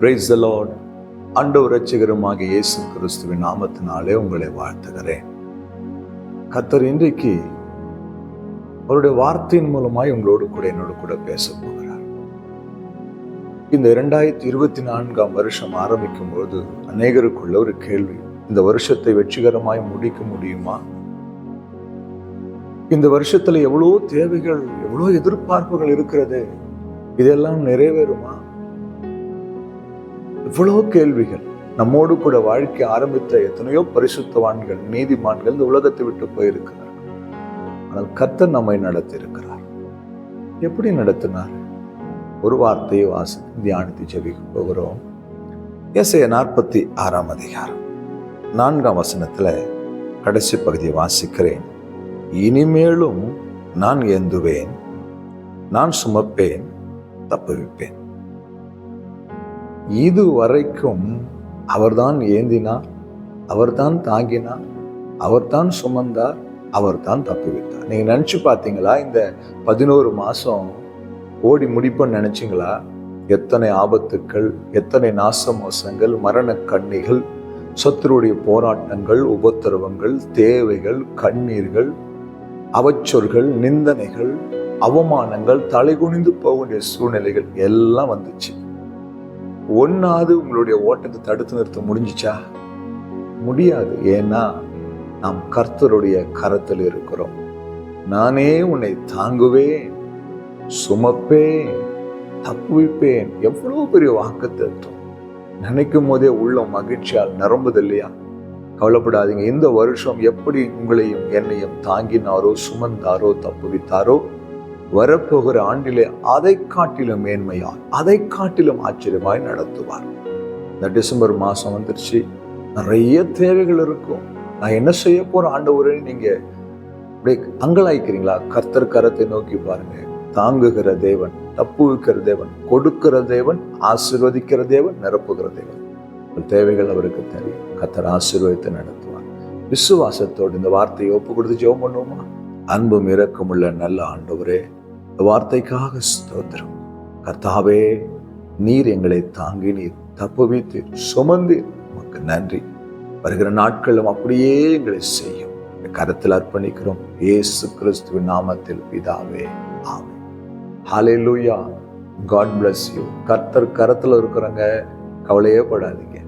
Praise the Lord ஆண்டவர் ரட்சகருமாக இயேசு கிறிஸ்துவின் நாமத்தினாலே உங்களை வாழ்த்துகிறேன். கத்தர் இன்றைக்கு அவருடைய வார்த்தையின் மூலமாய் உங்களோடு கூட என்னோடு கூட பேச போகிறார். இந்த இரண்டாயிரத்தி இருபத்தி நான்காம் வருஷம் ஆரம்பிக்கும் போது அநேகருக்குள்ள ஒரு கேள்வி இந்த வருஷத்தை வெற்றிகரமாய் முடிக்க முடியுமா? இந்த வருஷத்துல எவ்வளோ தேவைகள் எவ்வளோ எதிர்பார்ப்புகள் இருக்கிறது இதெல்லாம் நிறைவேறுமா? இவ்வளோ கேள்விகள். நம்மோடு கூட வாழ்க்கை ஆரம்பித்த எத்தனையோ பரிசுத்தவான்கள் நீதிமான்கள் இந்த உலகத்தை விட்டு போயிருக்கிறார்கள். ஆனால் கத்தர் நம்மை நடத்தியிருக்கிறார். எப்படி நடத்தினார்? ஒரு வார்த்தையை வாசி தியானித்து ஜெபிக்க போகிறோம். எஸ்ஐ நாற்பத்தி ஆறாம் அதிகாரம். நான்காம் வசனத்தில் கடைசி பகுதியை வாசிக்கிறேன். இனிமேலும் நான் ஏந்துவேன். நான் சுமப்பேன். தப்புவிப்பேன். இது வரைக்கும் அவர்தான் ஏந்தினார் அவர்தான் தாங்கினார் அவர்தான் சுமந்தார் அவர்தான் தப்புவித்தார் நீங்கள் நினச்சி பார்த்தீங்களா? இந்த பதினோரு மாதம் ஓடி முடிப்போன்னு நினச்சிங்களா? எத்தனை ஆபத்துக்கள் எத்தனை நாச மோசங்கள் மரண கண்ணிகள் சத்துருடைய போராட்டங்கள் உபத்திரவங்கள் தேவைகள் கண்ணீர்கள் அவச்சொற்கள் நிந்தனைகள் அவமானங்கள் தலைகுனிந்து போக வேண்டிய சூழ்நிலைகள் எல்லாம் வந்துச்சு. ஒன்னாவது உங்களுடைய ஓட்டத்தை தடுத்து நிறுத்த முடிஞ்சிச்சா? முடியாது. ஏன்னா நாம் கர்த்தருடைய கரத்தில் இருக்கிறோம். நானே உன்னை தாங்குவேன் சுமப்பேன் தப்புவிப்பேன். எவ்வளவு பெரிய வாக்கு தத்துவம் நினைக்கும் போதே உள்ள மகிழ்ச்சியால் நிரம்புது இல்லையா? கவலைப்படாதீங்க. இந்த வருஷம் எப்படி உங்களையும் என்னையும் தாங்கினாரோ சுமந்தாரோ தப்புவித்தாரோ வரப்போகிற ஆண்டிலே அதை காட்டிலும் மேன்மையால் அதை காட்டிலும் ஆச்சரியமாய் நடத்துவார். இந்த டிசம்பர் மாதம் வந்துருச்சு. நிறைய தேவைகள் இருக்கும். நான் என்ன செய்ய போற ஆண்டவரே நீங்க அப்படியே அங்கலாய்க்கிறீங்களா கர்த்தர் கரத்தை நோக்கி பாருங்க. தாங்குகிற தேவன் தப்புவிக்கிற தேவன் கொடுக்கிற தேவன் ஆசீர்வதிக்கிற தேவன் நிரப்புகிற தேவன். தேவைகள் அவருக்கு தெரியும். கர்த்தர் ஆசீர்வதித்து நடத்துவார். விசுவாசத்தோடு இந்த வார்த்தையை ஒப்பு கொடுத்து ஜெபம் பண்ணுவோமா? அன்பும் இரக்கமுள்ள நல்ல ஆண்டவரே வார்த்தைக்காக ஸ்தோத்திரம். கர்த்தாவே நீர் எங்களை தாங்கி நீர் தப்புவித்து சுமந்து உமக்கு நன்றி. வருகிற நாட்களும் அப்படியே எங்களை செய்யும். கரத்தில் அர்ப்பணிக்கிறோம். ஏசு கிறிஸ்துவின் நாமத்தில் பிதாவே ஆமென். லூயா காட் பிளஸ் யூ கர்த்தர் கரத்தில் இருக்கிறவங்க கவலையே படாதீங்க.